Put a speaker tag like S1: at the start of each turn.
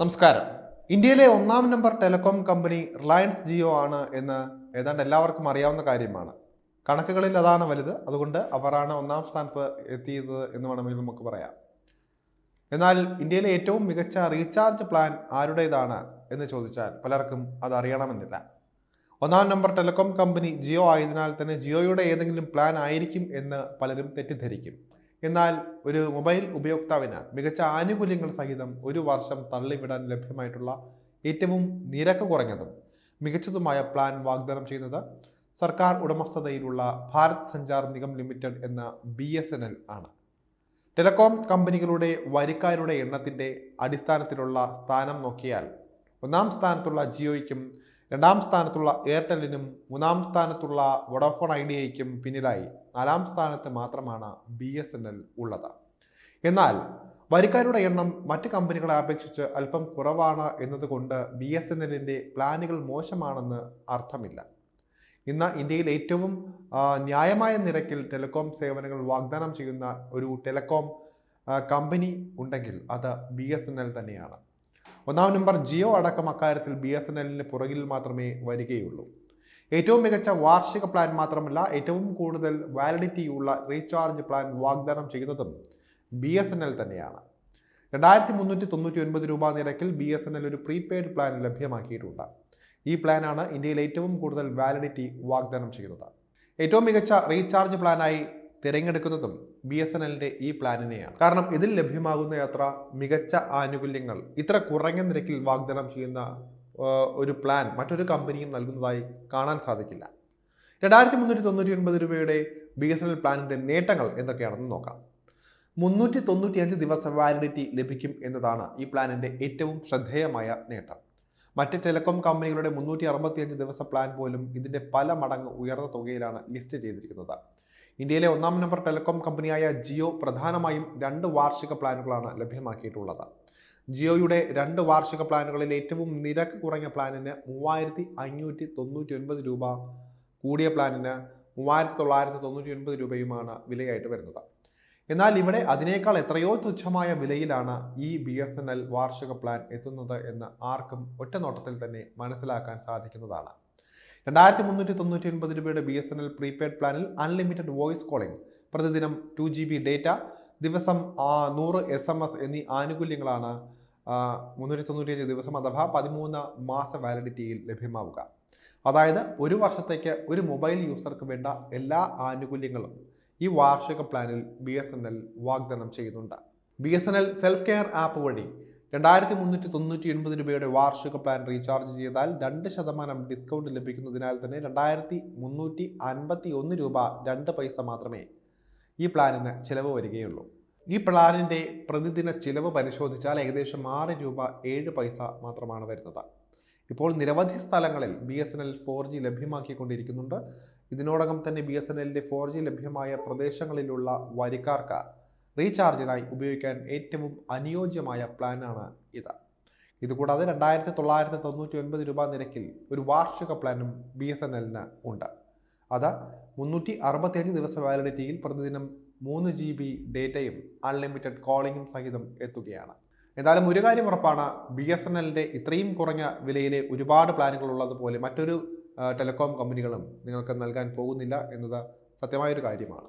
S1: നമസ്കാരം. ഇന്ത്യയിലെ ഒന്നാം number telecom company Reliance Jio ആണ് എന്ന് ഏതാണ്ട് എല്ലാവർക്കും അറിയാവുന്ന കാര്യമാണ്. കണക്കുകളിൽ അതാണ് വലുത്. അതുകൊണ്ട് അവരാണ് ഒന്നാം സ്ഥാനത്ത് എത്തിയത് എന്ന് വേണമെങ്കിൽ നമുക്ക് പറയാം. എന്നാൽ ഇന്ത്യയിലെ ഏറ്റവും മികച്ച റീചാർജ് പ്ലാൻ ആരുടേതാണ് എന്ന് ചോദിച്ചാൽ പലർക്കും അത് അറിയണമെന്നില്ല. ഒന്നാം നമ്പർ ടെലികോം കമ്പനി ജിയോ ആയതിനാൽ തന്നെ ജിയോയുടെ ഏതെങ്കിലും പ്ലാൻ ആയിരിക്കും എന്ന് പലരും തെറ്റിദ്ധരിക്കും. എന്നാൽ ഒരു മൊബൈൽ ഉപയോക്താവിന് മികച്ച ആനുകൂല്യങ്ങൾ സഹിതം ഒരു വർഷം തള്ളിവിടാൻ ലഭ്യമായിട്ടുള്ള ഏറ്റവും നിരക്ക് കുറഞ്ഞതും മികച്ചതുമായ പ്ലാൻ വാഗ്ദാനം ചെയ്യുന്നത് സർക്കാർ ഉടമസ്ഥതയിലുള്ള ഭാരത് സഞ്ചാർ നിഗം ലിമിറ്റഡ് എന്ന ബി എസ് എൻ എൽ ആണ്. ടെലകോം കമ്പനികളുടെ വരിക്കാരുടെ എണ്ണത്തിന്റെ അടിസ്ഥാനത്തിലുള്ള സ്ഥാനം നോക്കിയാൽ ഒന്നാം സ്ഥാനത്തുള്ള ജിയോയ്ക്കും രണ്ടാം സ്ഥാനത്തുള്ള എയർടെല്ലിനും മൂന്നാം സ്ഥാനത്തുള്ള വൊഡാഫോൺ ഐഡിയയ്ക്കും പിന്നിലായി നാലാം സ്ഥാനത്ത് മാത്രമാണ് ബി എസ് എൻ എൽ ഉള്ളത്. എന്നാൽ വരിക്കാരുടെ എണ്ണം മറ്റ് കമ്പനികളെ അപേക്ഷിച്ച് അല്പം കുറവാണ് എന്നതുകൊണ്ട് ബി എസ് എൻ എല്ലിന്റെ പ്ലാനുകൾ മോശമാണെന്ന് അർത്ഥമില്ല. ഇന്ന് ഇന്ത്യയിൽ ഏറ്റവും ന്യായമായ നിരക്കിൽ ടെലികോം സേവനങ്ങൾ വാഗ്ദാനം ചെയ്യുന്ന ഒരു ടെലികോം കമ്പനി ഉണ്ടെങ്കിൽ അത് ബി എസ് എൻ എൽ തന്നെയാണ്. ഒന്നാം നമ്പർ ജിയോ അടക്കം അക്കാര്യത്തിൽ ബി എസ് എൻ എല്ലിന് പുറകിൽ മാത്രമേ വരികയുള്ളൂ. ഏറ്റവും മികച്ച വാർഷിക പ്ലാൻ മാത്രമല്ല ഏറ്റവും കൂടുതൽ വാലിഡിറ്റിയുള്ള റീചാർജ് പ്ലാൻ വാഗ്ദാനം ചെയ്യുന്നതും ബി എസ് എൻ എൽ തന്നെയാണ്. രണ്ടായിരത്തി മുന്നൂറ്റി തൊണ്ണൂറ്റി ഒൻപത് രൂപ നിരക്കിൽ ബി എസ് എൻ എൽ ഒരു പ്രീപെയ്ഡ് പ്ലാൻ ലഭ്യമാക്കിയിട്ടുണ്ട്. ഈ പ്ലാനാണ് ഇന്ത്യയിൽ ഏറ്റവും കൂടുതൽ വാലിഡിറ്റി വാഗ്ദാനം ചെയ്യുന്നത്. ഏറ്റവും മികച്ച റീചാർജ് പ്ലാനായി തിരഞ്ഞെടുക്കുന്നതും ബി എസ് എൻ എല്ലിന്റെ ഈ പ്ലാനിനെയാണ്. കാരണം ഇതിൽ ലഭ്യമാകുന്ന യാത്ര മികച്ച ആനുകൂല്യങ്ങൾ ഇത്ര കുറഞ്ഞ നിരക്കിൽ വാഗ്ദാനം ചെയ്യുന്ന ഒരു പ്ലാൻ മറ്റൊരു കമ്പനിയും നൽകുന്നതായി കാണാൻ സാധിക്കില്ല. രണ്ടായിരത്തി മുന്നൂറ്റി തൊണ്ണൂറ്റി ഒൻപത് രൂപയുടെ ബി എസ് എൻ എൽ പ്ലാനിന്റെ നേട്ടങ്ങൾ എന്തൊക്കെയാണെന്ന് നോക്കാം. മുന്നൂറ്റി തൊണ്ണൂറ്റി അഞ്ച് ദിവസ വാലിഡിറ്റി ലഭിക്കും എന്നതാണ് ഈ പ്ലാനിന്റെ ഏറ്റവും ശ്രദ്ധേയമായ നേട്ടം. മറ്റ് ടെലികോം കമ്പനികളുടെ മുന്നൂറ്റി അറുപത്തിയഞ്ച് ദിവസ പ്ലാൻ പോലും ഇതിന്റെ പല മടങ്ങ് ഉയർന്ന തുകയിലാണ് ലിസ്റ്റ് ചെയ്തിരിക്കുന്നത്. ഇന്ത്യയിലെ ഒന്നാം നമ്പർ ടെലികോം കമ്പനിയായ ജിയോ പ്രധാനമായും രണ്ട് വാർഷിക പ്ലാനുകളാണ് ലഭ്യമാക്കിയിട്ടുള്ളത്. ജിയോയുടെ രണ്ട് വാർഷിക പ്ലാനുകളിൽ ഏറ്റവും നിരക്ക് കുറഞ്ഞ പ്ലാനിന് മൂവായിരത്തി അഞ്ഞൂറ്റി തൊണ്ണൂറ്റി ഒൻപത് രൂപ കൂടിയ പ്ലാനിന് മൂവായിരത്തി തൊള്ളായിരത്തി തൊണ്ണൂറ്റി ഒൻപത് രൂപയുമാണ് വിലയായിട്ട് വരുന്നത്. എന്നാൽ ഇവിടെ അതിനേക്കാൾ എത്രയോ തുച്ഛമായ വിലയിലാണ് ഈ ബി എസ് എൻ എൽ വാർഷിക പ്ലാൻ എത്തുന്നത് എന്ന് ആർക്കും ഒറ്റനോട്ടത്തിൽ തന്നെ മനസ്സിലാക്കാൻ സാധിക്കുന്നതാണ്. രണ്ടായിരത്തി മുന്നൂറ്റി തൊണ്ണൂറ്റി ഒൻപത് രൂപയുടെ B S N L prepaid പ്ലാനിൽ അൺലിമിറ്റഡ് വോയിസ് കോളിംഗ് പ്രതിദിനം ടു ജി ബി ഡേറ്റ ദിവസം നൂറ് എസ് എം എസ് എന്നീ ആനുകൂല്യങ്ങളാണ് മുന്നൂറ്റി തൊണ്ണൂറ്റിയഞ്ച് ദിവസം അഥവാ പതിമൂന്ന് മാസ വാലിഡിറ്റിയിൽ ലഭ്യമാവുക. അതായത് ഒരു വർഷത്തേക്ക് ഒരു മൊബൈൽ യൂസർക്ക് വേണ്ട എല്ലാ ആനുകൂല്യങ്ങളും ഈ വാർഷിക പ്ലാനിൽ ബി വാഗ്ദാനം ചെയ്യുന്നുണ്ട്. ബി സെൽഫ് കെയർ ആപ്പ് വഴി രണ്ടായിരത്തി മുന്നൂറ്റി തൊണ്ണൂറ്റി എൺപത് രൂപയുടെ വാർഷിക പ്ലാൻ റീചാർജ് ചെയ്താൽ രണ്ട് ശതമാനം ഡിസ്കൗണ്ട് ലഭിക്കുന്നതിനാൽ തന്നെ രണ്ടായിരത്തി മുന്നൂറ്റി അൻപത്തി ഒന്ന് രൂപ രണ്ട് പൈസ മാത്രമേ ഈ പ്ലാനിന് ചിലവ് വരികയുള്ളൂ. ഈ പ്ലാനിന്റെ പ്രതിദിന ചിലവ് പരിശോധിച്ചാൽ ഏകദേശം ആറ് രൂപ ഏഴ് പൈസ മാത്രമാണ് വരുന്നത്. ഇപ്പോൾ നിരവധി സ്ഥലങ്ങളിൽ B S N L four G ലഭ്യമാക്കിക്കൊണ്ടിരിക്കുന്നുണ്ട്. ഇതിനോടകം തന്നെ ബി എസ് എൻ എല്ലിന്റെ ഫോർ ജി ലഭ്യമായ പ്രദേശങ്ങളിലുള്ള വരിക്കാർക്ക് റീചാർജിനായി ഉപയോഗിക്കാൻ ഏറ്റവും അനുയോജ്യമായ പ്ലാനാണ് ഇത്. ഇതുകൂടാതെ രണ്ടായിരത്തി തൊള്ളായിരത്തി തൊണ്ണൂറ്റി ഒൻപത് രൂപ നിരക്കിൽ ഒരു വാർഷിക പ്ലാനും ബി എസ് എൻ എല്ലിന് ഉണ്ട്. അത് മുന്നൂറ്റി അറുപത്തിയഞ്ച് ദിവസ വാലിഡിറ്റിയിൽ പ്രതിദിനം മൂന്ന് ജി ബി ഡേറ്റയും അൺലിമിറ്റഡ് കോളിംഗും സഹിതം എത്തുകയാണ്. എന്തായാലും ഒരു കാര്യം ഉറപ്പാണ് ബി എസ് എൻ എല്ലിന്റെ ഇത്രയും കുറഞ്ഞ വിലയിലെ ഒരുപാട് പ്ലാനുകൾ ഉള്ളതുപോലെ മറ്റൊരു ടെലികോം കമ്പനികളും നിങ്ങൾക്ക് നൽകാൻ പോകുന്നില്ല എന്നത് സത്യമായൊരു കാര്യമാണ്.